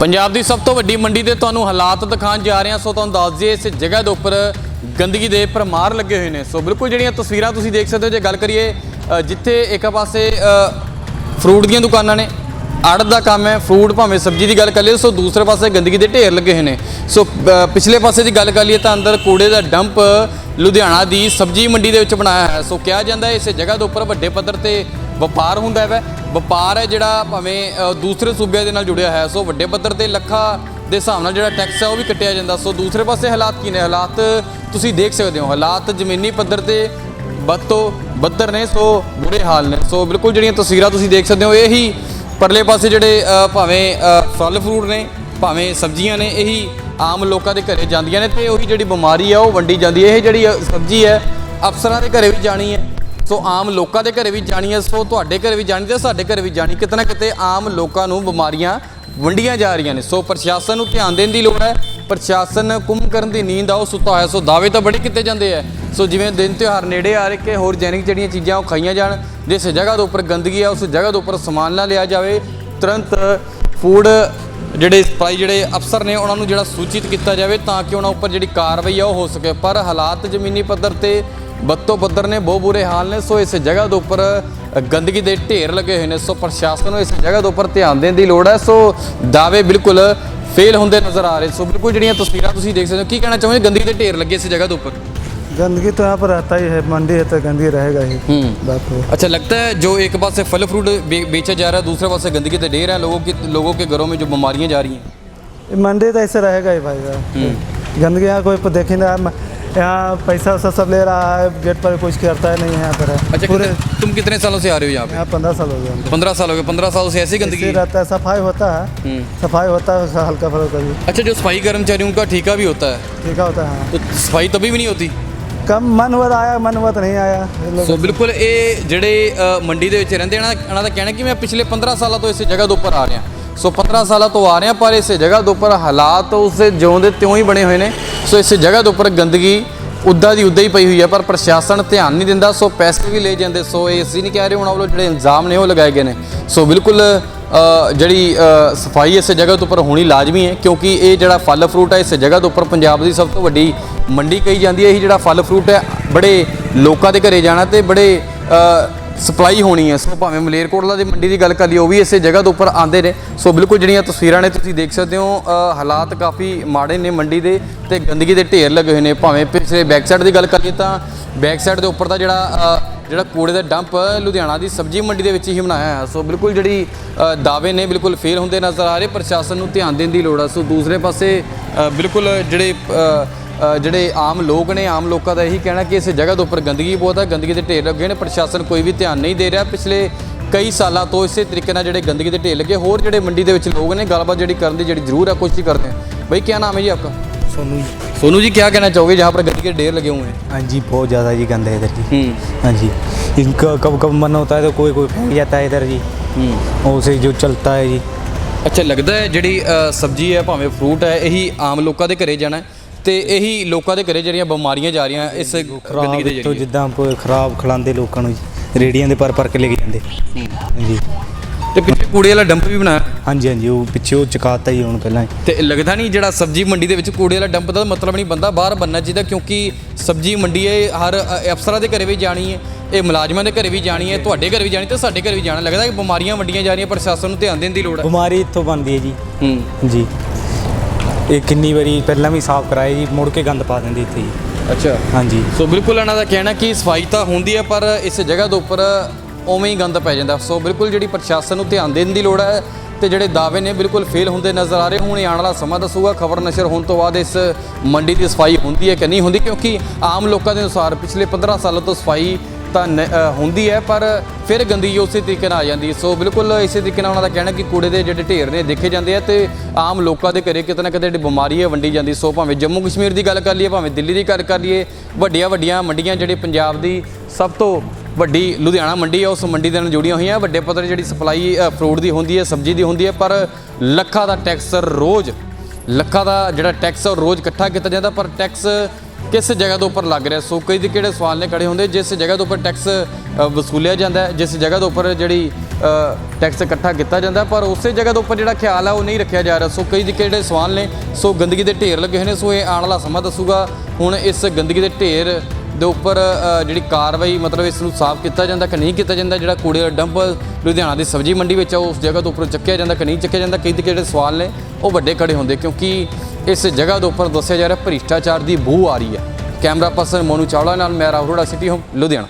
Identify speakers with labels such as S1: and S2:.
S1: ਪੰਜਾਬ ਦੀ ਸਭ ਤੋਂ ਵੱਡੀ ਮੰਡੀ ਦੇ ਤੁਹਾਨੂੰ ਹਾਲਾਤ ਦਿਖਾਉਣ ਜਾ ਰਹੇ ਹਾਂ। ਸੋ ਤੁਹਾਨੂੰ ਦੱਸ ਦਈਏ, ਇਸ ਜਗ੍ਹਾ ਦੇ ਉੱਪਰ ਗੰਦਗੀ ਦੇ ਪਰਮਾਰ ਲੱਗੇ ਹੋਏ ਨੇ। ਸੋ ਬਿਲਕੁਲ ਜਿਹੜੀਆਂ ਤਸਵੀਰਾਂ ਤੁਸੀਂ ਦੇਖ ਸਕਦੇ ਹੋ, ਜੇ ਗੱਲ ਕਰੀਏ ਜਿੱਥੇ ਇੱਕ ਪਾਸੇ ਫਰੂਟ ਦੀਆਂ ਦੁਕਾਨਾਂ ਨੇ ਅੜ ਦਾ ਕੰਮ ਹੈ, ਫਰੂਟ ਭਾਵੇਂ ਸਬਜ਼ੀ ਦੀ ਗੱਲ ਕਰ ਲਈਏ, ਸੋ ਦੂਸਰੇ ਪਾਸੇ ਗੰਦਗੀ ਦੇ ਢੇਰ ਲੱਗੇ ਹੋਏ ਨੇ। ਸੋ ਪਿਛਲੇ ਪਾਸੇ ਦੀ ਗੱਲ ਕਰ ਲਈਏ ਤਾਂ ਅੰਦਰ ਕੂੜੇ ਦਾ ਡੰਪ ਲੁਧਿਆਣਾ ਦੀ ਸਬਜ਼ੀ ਮੰਡੀ ਦੇ ਵਿੱਚ ਬਣਾਇਆ ਹੈ। ਸੋ ਕਿਹਾ ਜਾਂਦਾ ਹੈ, ਇਸ ਜਗ੍ਹਾ ਦੇ ਉੱਪਰ ਵੱਡੇ ਪੱਧਰ ਤੇ ਵਪਾਰ ਹੁੰਦਾ ਹੈ। ਵਪਾਰ ਹੈ ਜਿਹੜਾ ਭਾਵੇਂ ਦੂਸਰੇ ਸੂਬਿਆਂ ਦੇ ਨਾਲ ਜੁੜਿਆ ਹੈ। ਸੋ ਵੱਡੇ ਪੱਧਰ ਤੇ ਲੱਖਾਂ ਦੇ ਹਿਸਾਬ ਨਾਲ ਜਿਹੜਾ ਟੈਕਸ ਹੈ ਉਹ ਵੀ ਕੱਟਿਆ ਜਾਂਦਾ। ਸੋ ਦੂਸਰੇ ਪਾਸੇ ਹਾਲਾਤ ਕੀ ਨੇ? ਹਾਲਾਤ ਤੁਸੀਂ ਦੇਖ ਸਕਦੇ ਹੋ। ਹਾਲਾਤ ਜ਼ਮੀਨੀ ਪੱਧਰ ਤੇ ਵੱਧ ਤੋਂ ਬੱਦਰ ਨੇ, ਸੋ ਬੁਰੇ ਹਾਲ ਨੇ। ਸੋ ਬਿਲਕੁਲ ਜਿਹੜੀਆਂ ਤਸਵੀਰਾਂ ਤੁਸੀਂ ਦੇਖ ਸਕਦੇ ਹੋ, ਇਹੀ ਪਰਲੇ ਪਾਸੇ ਜਿਹੜੇ ਭਾਵੇਂ ਫਲ ਫਰੂਟ ਨੇ, ਭਾਵੇਂ ਸਬਜ਼ੀਆਂ ਨੇ, ਇਹੀ ਆਮ ਲੋਕਾਂ ਦੇ ਘਰੇ ਜਾਂਦੀਆਂ ਨੇ ਤੇ ਉਹੀ ਜਿਹੜੀ ਬਿਮਾਰੀ ਆ ਉਹ ਵੰਡੀ ਜਾਂਦੀ ਹੈ। ਇਹ ਜਿਹੜੀ ਸਬਜ਼ੀ ਹੈ, ਅਫਸਰਾਂ ਦੇ ਘਰੇ ਵੀ ਜਾਣੀ ਹੈ। ਸੋ ਆਮ ਲੋਕਾਂ ਦੇ ਘਰੇ ਵੀ ਜਾਣੀ ਹੈ, ਸੋ ਤੁਹਾਡੇ ਘਰੇ ਵੀ ਜਾਣੀ ਤੇ ਸਾਡੇ ਘਰੇ ਵੀ ਜਾਣੀ। ਕਿਤੇ ਨਾ ਕਿਤੇ ਆਮ ਲੋਕਾਂ ਨੂੰ ਬਿਮਾਰੀਆਂ ਵੰਡੀਆਂ ਜਾ ਰਹੀਆਂ ਨੇ। ਸੋ ਪ੍ਰਸ਼ਾਸਨ ਨੂੰ ਧਿਆਨ ਦੇਣ ਦੀ ਲੋੜ ਹੈ। ਪ੍ਰਸ਼ਾਸਨ ਕੁੰਮ ਕਰਨ ਦੀ ਨੀਂਦ ਆ ਉਹ ਸੁੱਤਾ ਹੋਇਆ, ਸੋ ਦਾਅਵੇ ਤਾਂ ਬੜੇ ਕੀਤੇ ਜਾਂਦੇ ਆ। ਸੋ ਜਿਵੇਂ ਦਿਨ ਤਿਉਹਾਰ ਨੇੜੇ ਆ ਰਹੇ ਕਿ ਹੋਰ ਜੈਨਿਕ ਜਿਹੜੀਆਂ ਚੀਜ਼ਾਂ ਉਹ ਖਾਈਆਂ ਜਾਣ, ਜਿਸ ਜਗ੍ਹਾ ਦੇ ਉੱਪਰ ਗੰਦਗੀ ਆ, ਉਸ ਜਗ੍ਹਾ ਦੇ ਉੱਪਰ ਸਮਾਨ ਨਾ ਲਿਆ ਜਾਵੇ। ਤੁਰੰਤ ਫੂਡ ਜਿਹੜੇ ਸਪਲਾਈ ਜਿਹੜੇ ਅਫਸਰ ਨੇ, ਉਹਨਾਂ ਨੂੰ ਜਿਹੜਾ ਸੂਚਿਤ ਕੀਤਾ ਜਾਵੇ ਤਾਂ ਕਿ ਉਹਨਾਂ ਉੱਪਰ ਜਿਹੜੀ ਕਾਰਵਾਈ ਆ ਉਹ ਹੋ ਸਕੇ। ਪਰ ਹਾਲਾਤ ਜ਼ਮੀਨੀ ਪੱਧਰ ਤੇ ਬੱਤੋ ਪੱਧਰ ਨੇ ਬਹੁਤ ਬੁਰੇ ਹਾਲ ਨੇ ਸੋ ਇਸ ਜਗ੍ਹਾ ਦੇ ਉੱਪਰ ਗੰਦਗੀ ਦੇ ਢੇਰ ਲੱਗੇ ਹੋਏ ਨੇ ਸੋ ਪ੍ਰਸ਼ਾਸਨ ਨੂੰ ਇਸ ਜਗ੍ਹਾ ਦੇ ਉੱਪਰ ਧਿਆਨ ਦੇਣ ਦੀ ਲੋੜ ਹੈ ਸੋ ਦਾਅਵੇ ਬਿਲਕੁਲ ਫੇਲ ਹੁੰਦੇ ਨਜ਼ਰ ਆ ਰਹੇ ਸੋ ਬਿਲਕੁਲ ਜਿਹੜੀਆਂ ਤਸਵੀਰਾਂ ਤੁਸੀਂ ਦੇਖ ਸਕਦੇ ਹੋ ਕੀ ਕਹਿਣਾ ਚਾਹੋਗੇ ਗੰਦਗੀ ਦੇ ਢੇਰ ਲੱਗੇ ਇਸ ਜਗ੍ਹਾ ਦੇ ਉੱਪਰ
S2: गंदगी तो यहाँ पर रहता ही है मंडी है तो गंदगी रहेगा ही
S1: हम्म।
S2: बात है
S1: अच्छा लगता है जो एक पास से फल फ्रूट बे, बेचा जा रहा है दूसरे पास से गंदगी के ढेर है लोगों की लोगों के घरों में जो बीमारियां जा रही हैं
S2: ये मंडी तो ऐसे रहेगा ही भाई साहब। गंदगी यहाँ कोई देखेंगे हम- यहाँ पैसा वैसा सब ले रहा है गेट पर कुछ करता है नहीं है यहाँ पर है
S1: अच्छा
S2: पूरे
S1: कितने, तुम कितने सालों से आ रहे हो यहाँ पे
S2: यहाँ पंद्रह साल हो गए हमको।
S1: पंद्रह साल हो गए पंद्रह सालों से ऐसी गंदगी
S2: ऐसे रहता है सफाई होता है
S1: हम्म।
S2: सफाई होता है उसका हल्का फुल्का भी
S1: अच्छा जो सफाई कर्मचारियों का ठेका भी होता है
S2: ठीक होता है हाँ।
S1: तो सफाई तभी भी नहीं होती
S2: कम मन हुआ तो आया मन हुआ तो नहीं आया ये लोग
S1: ਸੋ ਬਿਲਕੁਲ ਇਹ ਜਿਹੜੇ ਅ, ਮੰਡੀ ਦੇ ਵਿੱਚ ਰਹਿੰਦੇ ਇਹਨਾਂ ਇਹਨਾਂ ਦਾ ਕਹਿਣਾ ਕਿ ਮੈਂ ਪਿਛਲੇ 15 ਸਾਲਾਂ ਤੋਂ ਇਸੇ ਜਗ੍ਹਾ ਦੇ ਉੱਪਰ ਆ ਰਿਹਾ ਸੋ 15 ਸਾਲਾਂ ਤੋਂ ਆ ਰਿਹਾ ਪਰ ਇਸੇ ਜਗ੍ਹਾ ਦੇ ਉੱਪਰ ਹਾਲਾਤ ਉਸੇ ਜਿਉਂ ਦੇ ਤਿਉਂ ਹੀ ਬਣੇ ਹੋਏ ਨੇ ਸੋ ਇਸ ਜਗ੍ਹਾ ਦੇ ਉੱਪਰ ਗੰਦਗੀ ਉੱਦਾਂ ਦੀ ਉੱਦਾਂ ਹੀ ਪਈ ਹੋਈ ਹੈ, ਪਰ ਪ੍ਰਸ਼ਾਸਨ ਧਿਆਨ ਨਹੀਂ ਦਿੰਦਾ, ਸੋ ਪੈਸੇ ਵੀ ਲੈ ਜਾਂਦੇ, ਸੋ ਇਹ ਅਸੀਂ ਨਹੀਂ ਕਹਿ ਰਹੇ ਉਹਨਾਂ ਵੱਲੋਂ ਜਿਹੜੇ ਇਲਜ਼ਾਮ ਨੇ ਉਹ ਲਗਾਏ ਗਏ ਨੇ। ਸੋ ਬਿਲਕੁਲ ਜਿਹੜੀ ਸਫ਼ਾਈ ਇਸ ਜਗ੍ਹਾ ਦੇ ਉੱਪਰ ਹੋਣੀ ਲਾਜ਼ਮੀ ਹੈ, ਕਿਉਂਕਿ ਇਹ ਜਿਹੜਾ ਫਲ ਫਰੂਟ ਹੈ, ਇਸ ਜਗ੍ਹਾ ਦੇ ਉੱਪਰ ਪੰਜਾਬ ਦੀ ਸਭ ਤੋਂ ਵੱਡੀ ਮੰਡੀ ਕਹੀ ਜਾਂਦੀ ਹੈ, ਇਹ ਜਿਹੜਾ ਫਲ ਫਰੂਟ ਹੈ, ਬੜੇ ਲੋਕਾਂ ਦੇ ਘਰੇ ਜਾਣਾ ਤੇ ਬੜੇ ਸਪਲਾਈ ਹੋਣੀ ਹੈ। ਸੋ ਭਾਵੇਂ ਮਲੇਰਕੋਟਲਾ ਦੀ ਮੰਡੀ ਦੀ ਗੱਲ ਕਰ ਲਈ ਉਹ ਵੀ ਇਸੇ ਜਗ੍ਹਾ ਦੇ ਉੱਪਰ ਆਉਂਦੇ ਨੇ। ਸੋ ਬਿਲਕੁਲ ਜਿਹੜੀਆਂ ਤਸਵੀਰਾਂ ਨੇ, ਤੁਸੀਂ ਦੇਖ ਸਕਦੇ ਹੋ ਹਾਲਾਤ ਕਾਫੀ ਮਾੜੇ ਨੇ ਮੰਡੀ ਦੇ ਤੇ ਗੰਦਗੀ ਦੇ ਢੇਰ ਲੱਗੇ ਹੋਏ ਨੇ। ਭਾਵੇਂ ਪਿਛਲੇ ਬੈਕ ਸਾਈਡ ਦੀ ਗੱਲ ਕਰੀਏ ਤਾਂ ਬੈਕ ਸਾਈਡ ਦੇ ਉੱਪਰ ਦਾ ਜਿਹੜਾ ਜਿਹੜਾ ਕੂੜੇ ਦਾ ਡੰਪ ਲੁਧਿਆਣਾ ਦੀ ਸਬਜ਼ੀ ਮੰਡੀ ਦੇ ਵਿੱਚ ਹੀ ਬਣਾਇਆ ਹੈ ਸੋ ਬਿਲਕੁਲ ਜਿਹੜੀ ਦਾਅਵੇ ਨੇ ਬਿਲਕੁਲ ਫੇਲ ਹੁੰਦੇ ਨਜ਼ਰ ਆ ਰਹੇ, ਪ੍ਰਸ਼ਾਸਨ ਨੂੰ ਧਿਆਨ ਦੇਣ ਦੀ ਲੋੜ ਹੈ ਸੋ ਦੂਸਰੇ ਪਾਸੇ ਬਿਲਕੁਲ ਜਿਹੜੇ ਜਿਹੜੇ ਆਮ ਲੋਕ ਨੇ ਆਮ ਲੋਕਾਂ ਦਾ ਇਹੀ ਕਹਿਣਾ ਕਿ ਇਸ ਜਗ੍ਹਾ ਦੇ ਉੱਪਰ ਗੰਦਗੀ ਬਹੁਤ ਹੈ ਗੰਦਗੀ ਦੇ ਢੇਰ ਲੱਗੇ ਨੇ ਪ੍ਰਸ਼ਾਸਨ ਕੋਈ ਵੀ ਧਿਆਨ ਨਹੀਂ ਦੇ ਰਿਹਾ ਪਿਛਲੇ ਕਈ ਸਾਲਾਂ ਤੋਂ ਇਸੇ ਤਰੀਕੇ ਨਾਲ ਜਿਹੜੇ ਗੰਦਗੀ ਦੇ ਢੇਰ ਲੱਗੇ ਹੋਰ ਜਿਹੜੇ ਮੰਡੀ ਦੇ ਵਿੱਚ ਲੋਕ ਨੇ ਗੱਲਬਾਤ ਜਿਹੜੀ ਕਰਨ ਦੀ ਜਿਹੜੀ ਜ਼ਰੂਰ ਹੈ ਕੋਸ਼ਿਸ਼ ਕਰਦੇ हैं भाई क्या नाम है जी आपका
S3: सोनू
S1: सोनू जी क्या कहना चाहोगे जहाँ पर गंदगी के ढेर लगे हुए हैं
S3: हाँ जी बहुत ज़्यादा जी गंदा है इधर जी
S1: हम्म
S3: हाँ जी इनका कब कब मन होता है तो कोई कोई फेंक जाता है इधर जी
S1: हम्म
S3: और उसे जो चलता है जी
S1: ਅੱਛਾ ਲੱਗਦਾ ਹੈ ਜਿਹੜੀ ਅ, ਸਬਜ਼ੀ ਹੈ ਭਾਵੇਂ ਫਰੂਟ ਹੈ ਇਹੀ ਆਮ ਲੋਕਾਂ ਦੇ ਘਰੇ ਜਾਣਾ ਹੈ ਤੇ ਇਹੀ ਲੋਕਾਂ ਦੇ ਘਰੇ ਜਿਹੜੀਆਂ ਬਿਮਾਰੀਆਂ ਜਾ ਰਹੀਆਂ ਇਸ ਗੰਦਗੀ ਦੇ
S3: ਤੋਂ
S1: ਜਰੀਏ।
S3: ਜਿੱਦਾਂ ਪ- ਖਰਾਬ ਖਿਲਾਉਂਦੇ ਲੋਕਾਂ ਨੂੰ ਜੀ ਰੇੜੀਆਂ ਦੇ ਪਰ ਪਰ ਕੇ ਲੈ ਕੇ ਜਾਂਦੇ। ਹਾਂਜੀ।
S1: ਤੇ ਪਿੱਛੇ ਕੂੜੇ ਵਾਲਾ ਡੰਪ ਵੀ ਬਣਾਇਆ।
S3: ਹਾਂਜੀ ਹਾਂਜੀ ਉਹ ਪਿੱਛੇ ਉਹ ਚਕਾਤਾ ਹੀ ਹੁਣ ਪਹਿਲਾਂ ਹੀ।
S1: ਤੇ ਲੱਗਦਾ ਨਹੀਂ ਜਿਹੜਾ ਸਬਜ਼ੀ ਮੰਡੀ ਦੇ ਵਿੱਚ ਕੂੜੇ ਵਾਲਾ ਡੰਪ ਦਾ ਮਤਲਬ ਨਹੀਂ ਬੰਦਾ ਬਾਹਰ ਬੰਨਣਾ ਚਾਹੀਦਾ ਕਿਉਂਕਿ ਸਬਜ਼ੀ ਮੰਡੀ ਹੈ ਇਹ ਹਰ ਅ, ਅਫਸਰਾਂ ਦੇ ਘਰੇ ਵੀ ਜਾਣੀ ਹੈ ਇਹ ਮੁਲਾਜ਼ਮਾਂ ਦੇ ਘਰੇ ਵੀ ਜਾਣੀ ਹੈ ਤੁਹਾਡੇ ਘਰੇ ਵੀ ਜਾਣੀ ਤੇ ਸਾਡੇ ਘਰੇ ਵੀ ਜਾਣਾ। ਲੱਗਦਾ ਕਿ ਬਿਮਾਰੀਆਂ ਵੰਡੀਆਂ ਜਾ ਰਹੀਆਂ ਪ੍ਰਸ਼ਾਸਨ ਨੂੰ ਧਿਆਨ ਦੇਣ ਦੀ ਲੋੜ ਹੈ।
S3: ਬਿਮਾਰੀ ਇੱਥੋਂ ਬਣਦੀ ਹੈ ਜੀ।
S1: ਹੂੰ।
S3: ਜੀ। ਇਹ ਕਿੰਨੀ ਵਾਰੀ ਪਹਿਲਾਂ ਵੀ ਸਾਫ਼ ਕਰਾਏ ਜੀ ਮੁੜ ਕੇ ਗੰਦ ਪਾ ਦਿੰਦੇ ਇੱਥੇ ਜੀ।
S1: ਅੱਛਾ।
S3: ਹਾਂਜੀ।
S1: ਸੋ ਬਿਲਕੁਲ ਇਹਨਾਂ ਦਾ ਕਹਿਣਾ ਕਿ ਸਫ਼ਾਈ ਤਾਂ ਹੁੰਦੀ ਹੈ ਪਰ ਇਸ ਜਗ੍ਹਾ ਦੇ ਉੱਪਰ ਉਵੇਂ ਹੀ ਗੰਦ ਪੈ ਜਾਂਦਾ। ਸੋ ਬਿਲਕੁਲ ਜਿਹੜੀ ਪ੍ਰਸ਼ਾਸਨ ਨੂੰ ਧਿਆਨ ਦੇਣ ਦੀ ਲੋੜ ਹੈ ਤੇ ਜਿਹੜੇ ਦਾਅਵੇ ਨੇ ਬਿਲਕੁਲ ਫੇਲ ਹੁੰਦੇ ਨਜ਼ਰ ਆ ਰਹੇ ਹੁਣ ਆਉਣ ਵਾਲਾ ਸਮਾਂ ਦੱਸੂਗਾ। ਖਬਰ ਨਸ਼ਰ ਹੋਣ ਤੋਂ ਬਾਅਦ ਇਸ ਮੰਡੀ ਦੀ ਸਫ਼ਾਈ ਹੁੰਦੀ ਹੈ ਕਿ ਨਹੀਂ ਹੁੰਦੀ ਕਿਉਂਕਿ ਆਮ ਲੋਕਾਂ ਦੇ ਅਨੁਸਾਰ ਪਿਛਲੇ 15 ਸਾਲਾਂ ਤੋਂ ਸਫ਼ਾਈ ਤਾਂ ਨ- ਹੁੰਦੀ ਹੈ, ਪਰ ਫਿਰ ਗੰਦਗੀ ਉਸੇ ਤਰੀਕੇ ਨਾਲ ਆ ਜਾਂਦੀ ਸੋ ਬਿਲਕੁਲ ਇਸੇ ਤਰੀਕੇ ਨਾਲ ਉਹਨਾਂ ਦਾ ਕਹਿਣਾ ਕਿ ਕੂੜੇ ਦੇ ਜਿਹੜੇ ਢੇਰ ਨੇ, ਦੇਖੇ ਜਾਂਦੇ ਆ ਤੇ ਆਮ ਲੋਕਾਂ ਦੇ ਘਰੇ ਕਿਤੇ ਨਾ ਕਿਤੇ ਜਿਹੜੀ ਬਿਮਾਰੀ ਹੈ, ਵੰਡੀ ਜਾਂਦੀ। ਸੋ ਭਾਵੇਂ ਜੰਮੂ ਕਸ਼ਮੀਰ ਦੀ ਗੱਲ ਕਰ ਲਈਏ, ਭਾਵੇਂ ਦਿੱਲੀ ਦੀ ਗੱਲ ਕਰ ਲਈਏ, ਵੱਡੀਆਂ ਵੱਡੀਆਂ ਮੰਡੀਆਂ ਜਿਹੜੇ ਪੰਜਾਬ ਦੀ ਸਭ ਤੋਂ ਵੱਡੀ ਲੁਧਿਆਣਾ ਮੰਡੀ ਹੈ ਉਸ ਮੰਡੀ ਦੇ ਨਾਲ ਜੁੜੀਆਂ ਹੋਈਆਂ। ਵੱਡੇ ਪੱਧਰ ਤੇ ਜਿਹੜੀ ਸਪਲਾਈ ਫਰੂਟ ਦੀ ਹੁੰਦੀ ਹੈ, ਸਬਜ਼ੀ ਦੀ ਹੁੰਦੀ ਹੈ, ਪਰ ਲੱਖਾਂ ਦਾ ਟੈਕਸ ਰੋਜ਼, ਲੱਖਾਂ ਦਾ ਜਿਹੜਾ ਟੈਕਸ ਉਹ ਰੋਜ਼ ਇਕੱਠਾ ਕੀਤਾ ਜਾਂਦਾ। ਪਰ ਟੈਕਸ ਕਿਸ ਜਗ੍ਹਾ ਦੇ ਉੱਪਰ ਲੱਗ ਰਿਹਾ? ਸੋ ਕਈ ਦੇ ਕਿਹੜੇ ਸਵਾਲ ਨੇ ਖੜੇ ਹੁੰਦੇ, ਜਿਸ ਜਗ੍ਹਾ ਦੇ ਉੱਪਰ ਟੈਕਸ ਵਸੂਲਿਆ ਜਾਂਦਾ ਹੈ, ਜਿਸ ਜਗ੍ਹਾ ਦੇ ਉੱਪਰ ਜਿਹੜੀ ਟੈਕਸ ਇਕੱਠਾ ਕੀਤਾ ਜਾਂਦਾ ਪਰ ਉਸੇ ਜਗ੍ਹਾ ਦੇ ਉੱਪਰ ਜਿਹੜਾ ਖਿਆਲ ਆ, ਉਹ ਨਹੀਂ ਰੱਖਿਆ ਜਾ ਰਿਹਾ। ਸੋ ਕਈ ਦੇ ਕਿਹੜੇ ਸਵਾਲ ਨੇ? ਸੋ ਗੰਦਗੀ ਦੇ ਢੇਰ ਲੱਗੇ ਹੋਏ ਨੇ, ਸੋ ਇਹ ਆਉਣ ਵਾਲਾ ਸਮਾਂ ਦੱਸੂਗਾ। ਹੁਣ ਇਸ ਗੰਦਗੀ ਦੇ ਢੇਰ ਦੇ ਉੱਪਰ ਜਿਹੜੀ ਕਾਰਵਾਈ ਮਤਲਬ ਇਸ ਨੂੰ ਸਾਫ਼ ਕੀਤਾ ਜਾਂਦਾ ਕਿ ਨਹੀਂ ਕੀਤਾ ਜਾਂਦਾ, ਜਿਹੜਾ ਕੂੜੇ ਦਾ ਡੰਪ ਲੁਧਿਆਣਾ ਦੀ ਸਬਜ਼ੀ ਮੰਡੀ ਵਿੱਚ ਆ, ਉਸ ਜਗ੍ਹਾ ਤੋਂ ਉੱਪਰ ਚੱਕਿਆ ਜਾਂਦਾ ਕਿ ਨਹੀਂ ਚੱਕਿਆ ਜਾਂਦਾ, ਕਈ ਤੇ ਜਿਹੜੇ ਸਵਾਲ ਨੇ, ਉਹ ਵੱਡੇ ਖੜੇ ਹੁੰਦੇ ਕਿਉਂਕਿ ਇਸ ਜਗ੍ਹਾ ਦੇ ਉੱਪਰ ਦੱਸਿਆ ਜਾ ਰਿਹਾ ਭ੍ਰਿਸ਼ਟਾਚਾਰ ਦੀ ਬੂ ਆ ਰਹੀ ਹੈ। ਕੈਮਰਾ ਪਰਸਨ ਮੋਨੂ ਚਾਵਲਾ ਨਾਲ, ਮੈਂ ਰਾਹੁਲ ਸਿਟੀ ਹੋਮ, ਲੁਧਿਆਣਾ।